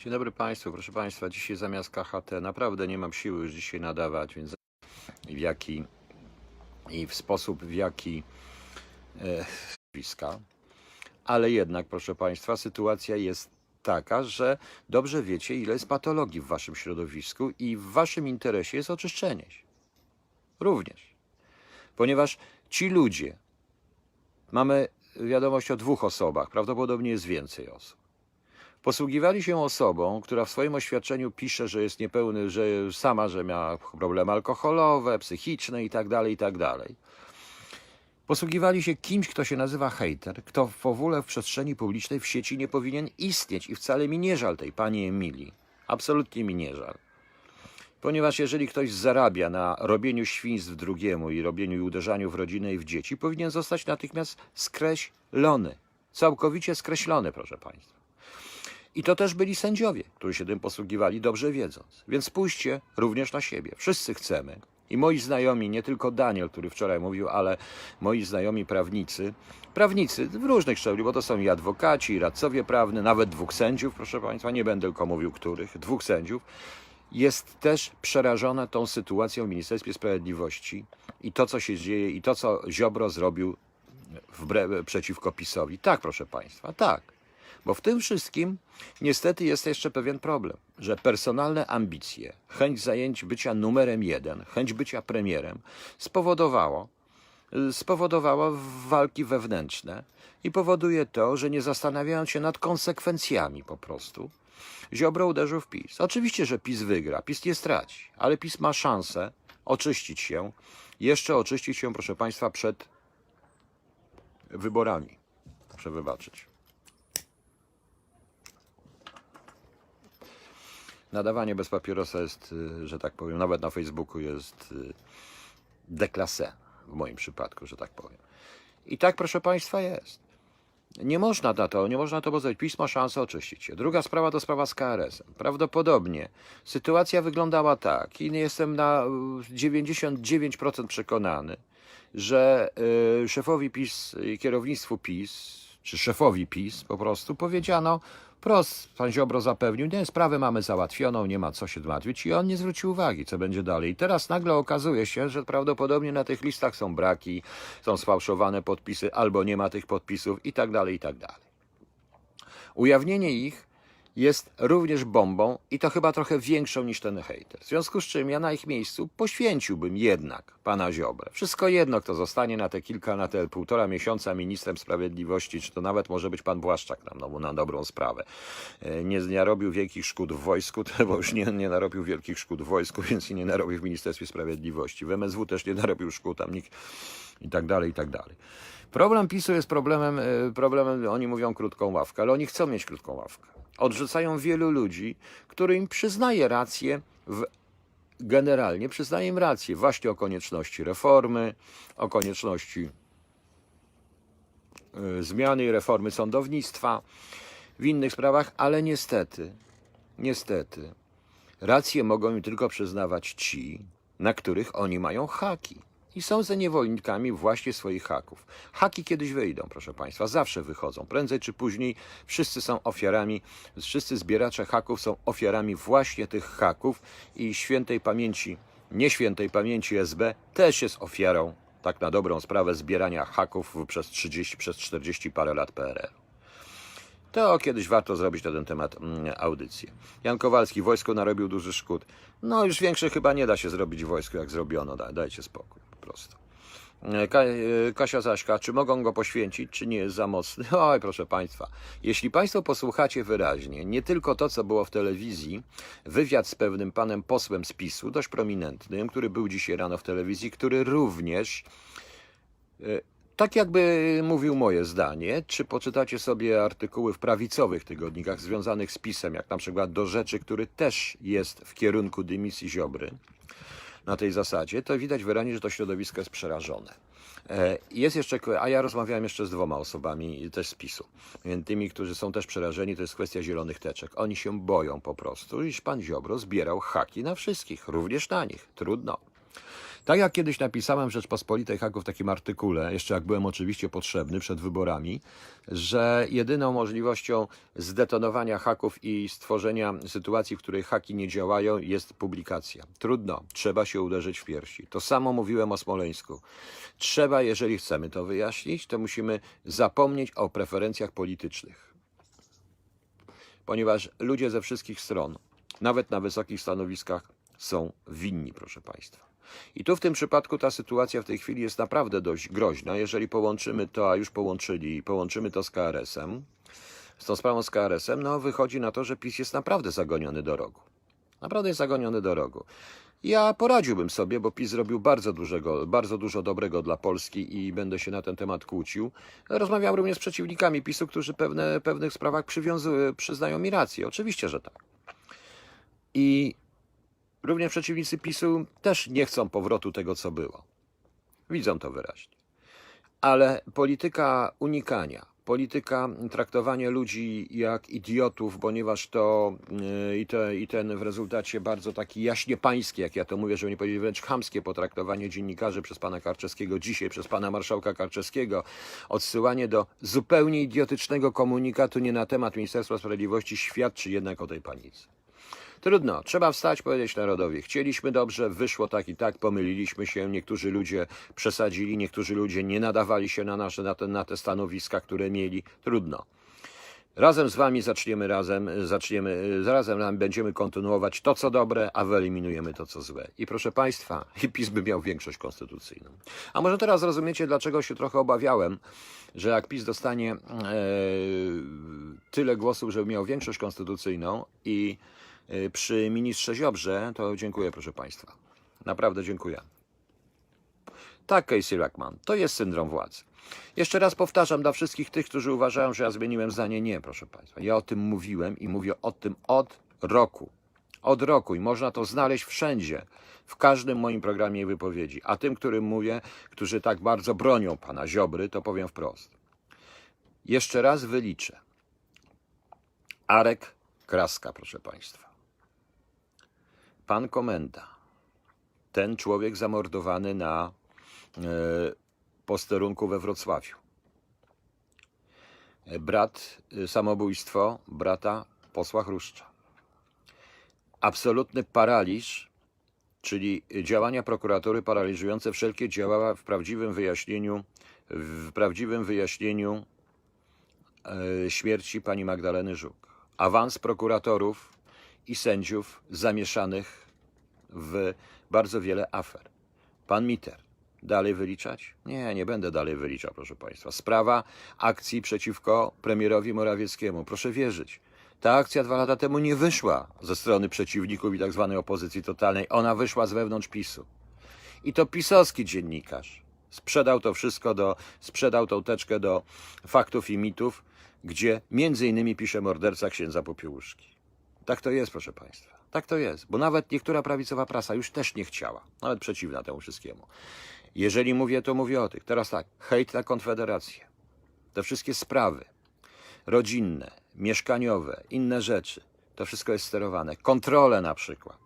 Dzień dobry Państwu, proszę Państwa, dzisiaj zamiast KHT naprawdę nie mam siły już dzisiaj nadawać, więc w jaki i w sposób w jaki e. Ale jednak, proszę Państwa, sytuacja jest taka, że dobrze wiecie, ile jest patologii w Waszym środowisku i w Waszym interesie jest oczyszczenie się. Również. Ponieważ ci ludzie, mamy wiadomość o dwóch osobach, prawdopodobnie jest więcej osób posługiwali się osobą, która w swoim oświadczeniu pisze, że jest niepełny, że sama, że miała problemy alkoholowe, psychiczne itd., itd. Posługiwali się kimś, kto się nazywa hater, kto w ogóle w przestrzeni publicznej w sieci nie powinien istnieć i wcale mi nie żal tej pani Emilii. Absolutnie mi nie żal. Ponieważ jeżeli ktoś zarabia na robieniu świństw drugiemu i robieniu i uderzaniu w rodzinę i w dzieci, powinien zostać natychmiast skreślony. Całkowicie skreślony, proszę Państwa. I to też byli sędziowie, którzy się tym posługiwali, dobrze wiedząc. Więc spójrzcie również na siebie. Wszyscy chcemy. I moi znajomi, nie tylko Daniel, który wczoraj mówił, ale moi znajomi prawnicy, prawnicy w różnych szczeblach, bo to są i adwokaci, i radcowie prawni, nawet dwóch sędziów, proszę Państwa, nie będę tylko mówił których, dwóch sędziów, jest też przerażona tą sytuacją w Ministerstwie Sprawiedliwości i to, co się dzieje, i to, co Ziobro zrobił wbrew, przeciwko PiSowi. Tak, proszę Państwa, tak. Bo w tym wszystkim niestety jest jeszcze pewien problem, że personalne ambicje, chęć zajęć bycia numerem jeden, chęć bycia premierem spowodowało, spowodowało walki wewnętrzne i powoduje to, że nie zastanawiając się nad konsekwencjami po prostu, Ziobro uderzył w PiS. Oczywiście, że PiS wygra, PiS nie straci, ale PiS ma szansę oczyścić się, jeszcze oczyścić się, proszę Państwa, przed wyborami. Proszę wybaczyć. Nadawanie bez papierosa jest, y, że tak powiem, nawet na Facebooku jest y, deklasé w moim przypadku, że tak powiem. I tak, proszę Państwa, jest. Nie można na to, nie można to pozwolić. PiS ma szansę oczyścić się. Druga sprawa to sprawa z KRS-em. Prawdopodobnie sytuacja wyglądała tak i jestem na 99% przekonany, że y, szefowi PiS i kierownictwu PiS, czy szefowi PiS po prostu powiedziano, Prost, pan Ziobro zapewnił, nie, sprawę mamy załatwioną, nie ma co się martwić i on nie zwrócił uwagi, co będzie dalej. I teraz nagle okazuje się, że prawdopodobnie na tych listach są braki, są sfałszowane podpisy, albo nie ma tych podpisów i tak dalej, i tak dalej. Ujawnienie ich jest również bombą i to chyba trochę większą niż ten hejter. W związku z czym ja na ich miejscu poświęciłbym jednak pana Ziobrę. Wszystko jedno, kto zostanie na te kilka, na te półtora miesiąca ministrem sprawiedliwości, czy to nawet może być pan Błaszczak na, no, na dobrą sprawę. E, nie narobił wielkich szkód w wojsku, bo już nie, nie narobił wielkich szkód w wojsku, więc i nie narobił w Ministerstwie Sprawiedliwości. W MSW też nie narobił szkód, tam nikt i tak dalej, i tak dalej. Problem PiSu jest problemem, e, problemem, oni mówią krótką ławkę, ale oni chcą mieć krótką ławkę odrzucają wielu ludzi, którym przyznaje rację w generalnie przyznaje im rację właśnie o konieczności reformy, o konieczności y, zmiany i reformy sądownictwa, w innych sprawach, ale niestety, niestety, rację mogą im tylko przyznawać ci, na których oni mają haki i są ze niewolnikami właśnie swoich haków. Haki kiedyś wyjdą, proszę Państwa, zawsze wychodzą. Prędzej czy później wszyscy są ofiarami, wszyscy zbieracze haków są ofiarami właśnie tych haków i świętej pamięci, nieświętej pamięci SB też jest ofiarą, tak na dobrą sprawę, zbierania haków przez 30, przez 40 parę lat PRL. To kiedyś warto zrobić na ten temat mm, audycję. Jan Kowalski, wojsko narobił duży szkód. No już większe chyba nie da się zrobić wojsku, jak zrobiono. Dajcie spokój prostu. E, e, Kasia Zaśka, czy mogą go poświęcić, czy nie jest za mocny? Oj, proszę Państwa, jeśli Państwo posłuchacie wyraźnie, nie tylko to, co było w telewizji, wywiad z pewnym panem posłem z PiSu, dość prominentnym, który był dzisiaj rano w telewizji, który również e, tak jakby mówił moje zdanie, czy poczytacie sobie artykuły w prawicowych tygodnikach związanych z PiSem, jak na przykład do rzeczy, który też jest w kierunku dymisji Ziobry, na tej zasadzie, to widać wyraźnie, że to środowisko jest przerażone. E, jest jeszcze, a ja rozmawiałem jeszcze z dwoma osobami też z PiSu. Tymi, którzy są też przerażeni, to jest kwestia zielonych teczek. Oni się boją po prostu, iż pan Ziobro zbierał haki na wszystkich, również na nich. Trudno. Tak jak kiedyś napisałem w Rzeczpospolitej Haków w takim artykule, jeszcze jak byłem oczywiście potrzebny przed wyborami, że jedyną możliwością zdetonowania haków i stworzenia sytuacji, w której haki nie działają, jest publikacja. Trudno, trzeba się uderzyć w piersi. To samo mówiłem o Smoleńsku. Trzeba, jeżeli chcemy to wyjaśnić, to musimy zapomnieć o preferencjach politycznych. Ponieważ ludzie ze wszystkich stron, nawet na wysokich stanowiskach, są winni, proszę Państwa. I tu w tym przypadku ta sytuacja w tej chwili jest naprawdę dość groźna. Jeżeli połączymy to, a już połączyli, połączymy to z KRS-em, z tą sprawą z KRS-em, no wychodzi na to, że PiS jest naprawdę zagoniony do rogu. Naprawdę jest zagoniony do rogu. Ja poradziłbym sobie, bo PiS zrobił bardzo, dużego, bardzo dużo dobrego dla Polski i będę się na ten temat kłócił. Rozmawiam również z przeciwnikami PiSu, którzy pewne, pewnych sprawach przyznają mi rację. Oczywiście, że tak. I również przeciwnicy PiSu też nie chcą powrotu tego, co było. Widzą to wyraźnie. Ale polityka unikania, polityka traktowania ludzi jak idiotów, ponieważ to yy, i, te, i ten w rezultacie bardzo taki jaśnie pański, jak ja to mówię, żeby nie powiedzieć wręcz chamskie potraktowanie dziennikarzy przez pana Karczewskiego dzisiaj, przez pana marszałka Karczewskiego, odsyłanie do zupełnie idiotycznego komunikatu nie na temat Ministerstwa Sprawiedliwości świadczy jednak o tej panice. Trudno, trzeba wstać, powiedzieć narodowi. Chcieliśmy dobrze, wyszło tak i tak, pomyliliśmy się. Niektórzy ludzie przesadzili, niektórzy ludzie nie nadawali się na, nasze, na, te, na te stanowiska, które mieli. Trudno. Razem z wami zaczniemy razem, zaczniemy, razem będziemy kontynuować to, co dobre, a wyeliminujemy to, co złe. I proszę Państwa, PiS by miał większość konstytucyjną. A może teraz rozumiecie, dlaczego się trochę obawiałem, że jak PiS dostanie e, tyle głosów, żeby miał większość konstytucyjną i przy ministrze Ziobrze, to dziękuję, proszę Państwa. Naprawdę dziękuję. Tak, Casey Rackman, to jest syndrom władzy. Jeszcze raz powtarzam dla wszystkich tych, którzy uważają, że ja zmieniłem zdanie. Nie, proszę Państwa. Ja o tym mówiłem i mówię o tym od roku. Od roku i można to znaleźć wszędzie, w każdym moim programie i wypowiedzi. A tym, którym mówię, którzy tak bardzo bronią pana Ziobry, to powiem wprost. Jeszcze raz wyliczę. Arek Kraska, proszę Państwa. Pan komenda. Ten człowiek zamordowany na e, posterunku we Wrocławiu. E, Brat, e, samobójstwo brata posła Chruszcza. Absolutny paraliż, czyli działania prokuratury paraliżujące wszelkie działania w prawdziwym wyjaśnieniu, w prawdziwym wyjaśnieniu śmierci pani Magdaleny Żuk. Awans prokuratorów i sędziów zamieszanych w bardzo wiele afer. Pan Miter. Dalej wyliczać? Nie, nie będę dalej wyliczał, proszę Państwa. Sprawa akcji przeciwko premierowi Morawieckiemu. Proszę wierzyć. Ta akcja dwa lata temu nie wyszła ze strony przeciwników i tak zwanej opozycji totalnej. Ona wyszła z wewnątrz PiSu. I to pisowski dziennikarz sprzedał to wszystko do, sprzedał tą teczkę do faktów i mitów, gdzie między innymi pisze morderca księdza Popiełuszki. Tak to jest, proszę Państwa. Tak to jest, bo nawet niektóra prawicowa prasa już też nie chciała, nawet przeciwna temu wszystkiemu. Jeżeli mówię, to mówię o tych. Teraz tak, hejt na Konfederację. Te wszystkie sprawy rodzinne, mieszkaniowe, inne rzeczy, to wszystko jest sterowane. Kontrole na przykład.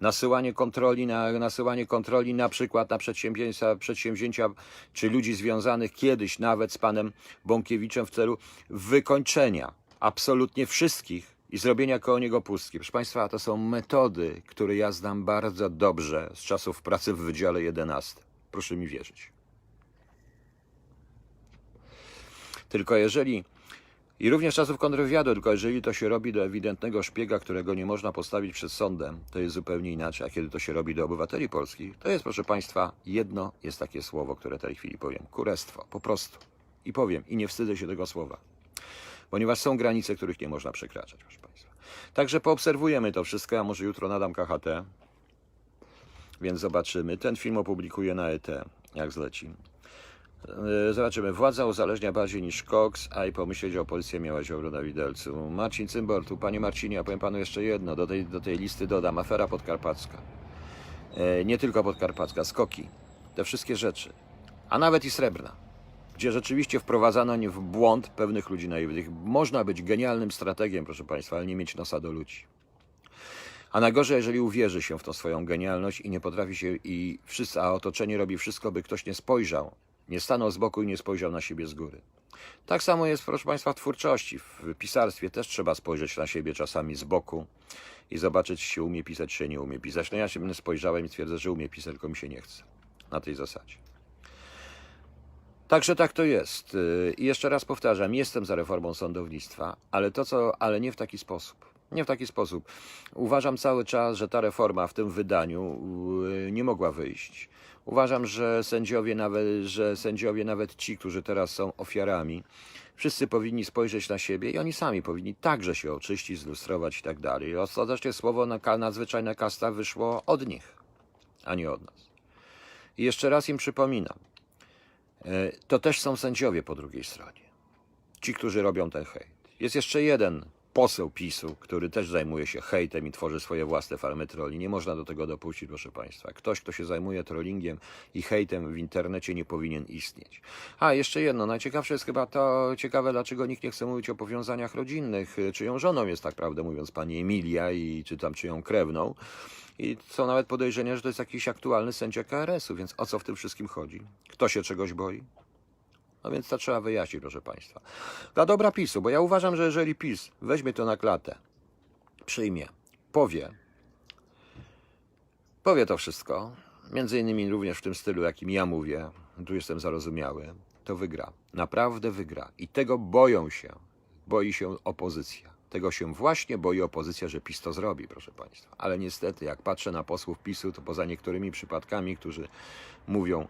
Nasyłanie kontroli na, nasyłanie kontroli na przykład na przedsięwzięcia, przedsięwzięcia czy ludzi związanych kiedyś nawet z panem Bąkiewiczem w celu wykończenia absolutnie wszystkich i zrobienia koło niego pustki. Proszę Państwa, to są metody, które ja znam bardzo dobrze z czasów pracy w Wydziale 11. Proszę mi wierzyć. Tylko jeżeli, i również czasów kontrwywiadu, tylko jeżeli to się robi do ewidentnego szpiega, którego nie można postawić przed sądem, to jest zupełnie inaczej. A kiedy to się robi do obywateli polskich, to jest, proszę Państwa, jedno jest takie słowo, które w tej chwili powiem. Kurestwo, po prostu. I powiem, i nie wstydzę się tego słowa. Ponieważ są granice, których nie można przekraczać, proszę Państwa. Także poobserwujemy to wszystko. Ja może jutro nadam KHT, więc zobaczymy. Ten film opublikuję na ET, jak zleci. E, Zobaczymy. Władza uzależnia bardziej niż Cox, a i pomyśleć o policji miała Ziobro na widelcu. Marcin Cymbor, tu panie Marcinie, ja powiem panu jeszcze jedno. Do tej, do tej listy dodam. Afera podkarpacka. E, Nie tylko podkarpacka, skoki. Te wszystkie rzeczy. A nawet i srebrna. Gdzie rzeczywiście wprowadzano w błąd pewnych ludzi naiwnych. Można być genialnym strategiem, proszę państwa, ale nie mieć nosa do ludzi. A najgorzej, jeżeli uwierzy się w tą swoją genialność i nie potrafi się, i wszyscy, a otoczenie robi wszystko, by ktoś nie spojrzał, nie stanął z boku i nie spojrzał na siebie z góry. Tak samo jest, proszę Państwa, w twórczości. W pisarstwie też trzeba spojrzeć na siebie czasami z boku i zobaczyć, czy się umie pisać, czy nie umie pisać. No ja się spojrzałem i twierdzę, że umie pisać, tylko mi się nie chce. Na tej zasadzie. Także tak to jest. Yy, I jeszcze raz powtarzam, jestem za reformą sądownictwa, ale to co, ale nie w taki sposób. Nie w taki sposób. Uważam cały czas, że ta reforma w tym wydaniu yy, nie mogła wyjść. Uważam, że sędziowie nawet, że sędziowie nawet ci, którzy teraz są ofiarami, wszyscy powinni spojrzeć na siebie i oni sami powinni także się oczyścić, zlustrować i tak dalej. Ostatecznie słowo na, nadzwyczajna kasta wyszło od nich, a nie od nas. I jeszcze raz im przypominam, to też są sędziowie po drugiej stronie. Ci, którzy robią ten hejt. Jest jeszcze jeden poseł PiSu, który też zajmuje się hejtem i tworzy swoje własne farmy trolli. Nie można do tego dopuścić, proszę Państwa. Ktoś, kto się zajmuje trollingiem i hejtem w internecie nie powinien istnieć. A, jeszcze jedno. Najciekawsze jest chyba to ciekawe, dlaczego nikt nie chce mówić o powiązaniach rodzinnych. Czyją żoną jest, tak prawdę mówiąc, pani Emilia i czy tam czyją krewną. I są nawet podejrzenia, że to jest jakiś aktualny sędzia KRS-u, więc o co w tym wszystkim chodzi? Kto się czegoś boi? No więc to trzeba wyjaśnić, proszę Państwa. Dla dobra PiSu, bo ja uważam, że jeżeli PiS weźmie to na klatę, przyjmie, powie, powie to wszystko, między innymi również w tym stylu, jakim ja mówię, tu jestem zarozumiały, to wygra. Naprawdę wygra. I tego boją się. Boi się opozycja. Tego się właśnie boi opozycja, że PiS to zrobi, proszę Państwa. Ale niestety, jak patrzę na posłów PiSu, to poza niektórymi przypadkami, którzy mówią,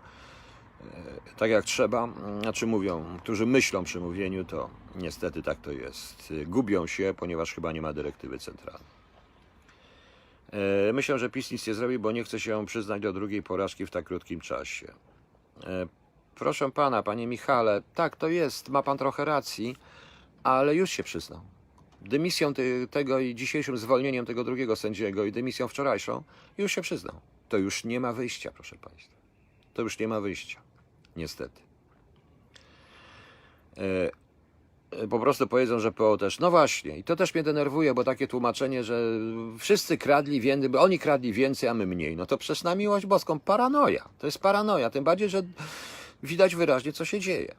tak jak trzeba, znaczy mówią, którzy myślą przy mówieniu, to niestety tak to jest. Gubią się, ponieważ chyba nie ma dyrektywy centralnej. E, Myślę, że PiS nic nie zrobi, bo nie chce się przyznać do drugiej porażki w tak krótkim czasie. E, Proszę pana, panie Michale, tak to jest, ma pan trochę racji, ale już się przyznał. Dymisją ty- tego i dzisiejszym zwolnieniem tego drugiego sędziego i dymisją wczorajszą już się przyznał. To już nie ma wyjścia, proszę państwa. To już nie ma wyjścia. Niestety. E, e, po prostu powiedzą, że PO też. No właśnie, i to też mnie denerwuje, bo takie tłumaczenie, że wszyscy kradli więcej, bo oni kradli więcej, a my mniej. No to przecież na miłość boską paranoja. To jest paranoja, tym bardziej, że widać wyraźnie, co się dzieje.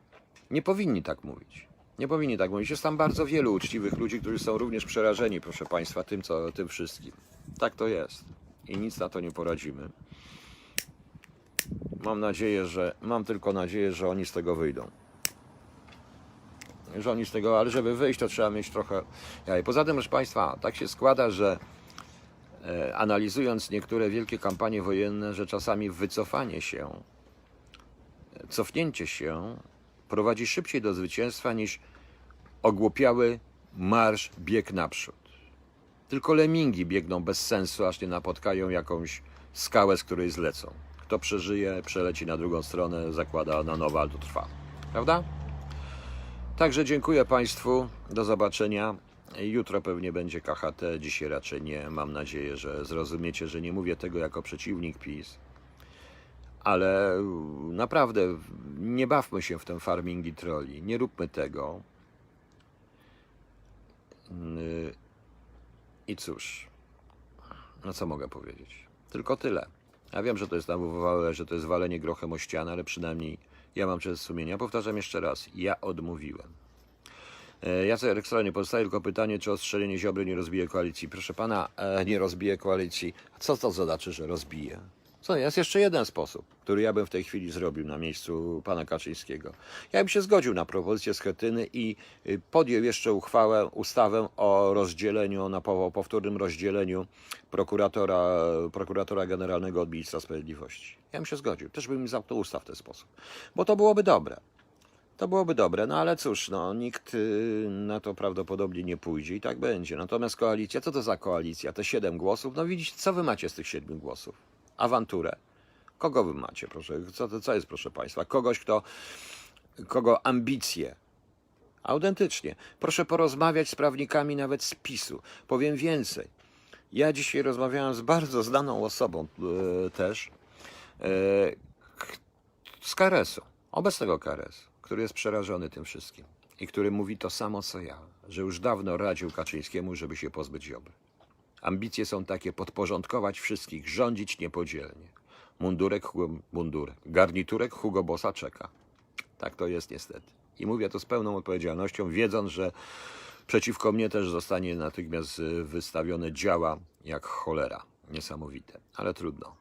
Nie powinni tak mówić. Nie powinni tak mówić. Jest tam bardzo wielu uczciwych ludzi, którzy są również przerażeni, proszę Państwa, tym, co, tym wszystkim. Tak to jest. I nic na to nie poradzimy. Mam nadzieję, że mam tylko nadzieję, że oni z tego wyjdą. Że oni z tego, ale żeby wyjść, to trzeba mieć trochę. Ja, poza tym, proszę Państwa, tak się składa, że e, analizując niektóre wielkie kampanie wojenne, że czasami wycofanie się, cofnięcie się prowadzi szybciej do zwycięstwa niż ogłupiały marsz, bieg naprzód. Tylko lemingi biegną bez sensu, aż nie napotkają jakąś skałę, z której zlecą. Kto przeżyje, przeleci na drugą stronę, zakłada na nowo, ale to trwa. Prawda? Także dziękuję Państwu. Do zobaczenia. Jutro pewnie będzie KHT, dzisiaj raczej nie. Mam nadzieję, że zrozumiecie, że nie mówię tego jako przeciwnik PiS. Ale naprawdę nie bawmy się w ten farming i trolli. Nie róbmy tego. Yy, I cóż, no co mogę powiedzieć? Tylko tyle. Ja wiem, że to jest nawówałe, że to jest walenie grochem o ścianę, ale przynajmniej ja mam czas sumienia. Powtarzam jeszcze raz, ja odmówiłem. E, Jacek Rekstra, nie pozostaje tylko pytanie, czy ostrzelenie Ziobry nie rozbije koalicji. Proszę pana, e, nie rozbije koalicji. Co to znaczy, że rozbije? Co, jest jeszcze jeden sposób, który ja bym w tej chwili zrobił na miejscu pana Kaczyńskiego. Ja bym się zgodził na propozycję Schetyny i y, podjął jeszcze uchwałę, ustawę o rozdzieleniu, na po- powtórnym rozdzieleniu prokuratora, prokuratora generalnego od ministra sprawiedliwości. Ja bym się zgodził. Też bym zamknął ustaw w ten sposób. Bo to byłoby dobre. To byłoby dobre, no ale cóż, no, nikt y, na to prawdopodobnie nie pójdzie i tak będzie. Natomiast koalicja, co to za koalicja? Te siedem głosów? No widzicie, co wy macie z tych siedmiu głosów? Awanturę. Kogo wy macie, proszę? Co, co jest, proszę Państwa? Kogoś, kto, kogo ambicje. Autentycznie. Proszę porozmawiać z prawnikami nawet z PiSu. Powiem więcej. Ja dzisiaj rozmawiałem z bardzo znaną osobą e, też, e, z KRS-u, obecnego KRS, który jest przerażony tym wszystkim i który mówi to samo co ja, że już dawno radził Kaczyńskiemu, żeby się pozbyć Ziobry. Ambicje są takie podporządkować wszystkich, rządzić niepodzielnie. Mundurek, mundurek, garniturek Hugo Bossa czeka. Tak to jest niestety. I mówię to z pełną odpowiedzialnością, wiedząc, że przeciwko mnie też zostanie natychmiast wystawione działa jak cholera. Niesamowite, ale trudno.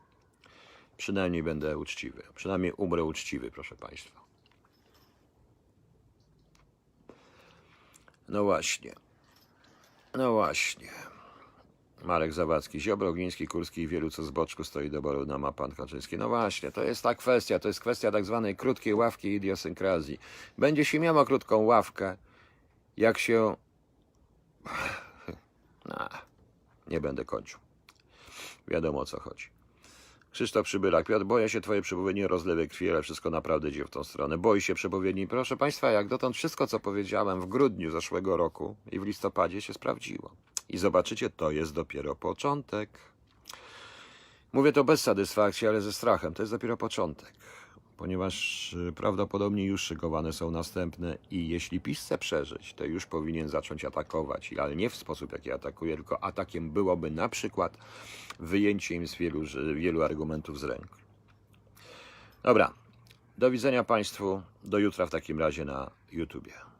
Przynajmniej będę uczciwy. Przynajmniej umrę uczciwy, proszę Państwa. No właśnie. No właśnie. Marek Zawadzki, Ziobro, Gliński, Kurski i wielu co z boczku stoi do boru na ma pan Kaczyński. No właśnie, to jest ta kwestia, to jest kwestia tak zwanej krótkiej ławki idiosynkrazji. Będzie się miała krótką ławkę, jak się... No, nie będę kończył. Wiadomo o co chodzi. Krzysztof Przybylak, Piotr, boję się twoje przepowiedni o rozlewie krwi, ale wszystko naprawdę idzie w tą stronę. Boi się przepowiedni. Proszę Państwa, jak dotąd wszystko, co powiedziałem w grudniu zeszłego roku i w listopadzie się sprawdziło. I zobaczycie, to jest dopiero początek. Mówię to bez satysfakcji, ale ze strachem. To jest dopiero początek. Ponieważ y, prawdopodobnie już szykowane są następne i jeśli PiS chce przeżyć, to już powinien zacząć atakować, ale nie w sposób, jaki atakuje, tylko atakiem byłoby na przykład wyjęcie im z wielu, wielu argumentów z ręki. Dobra, do widzenia Państwu, do jutra w takim razie na YouTubie.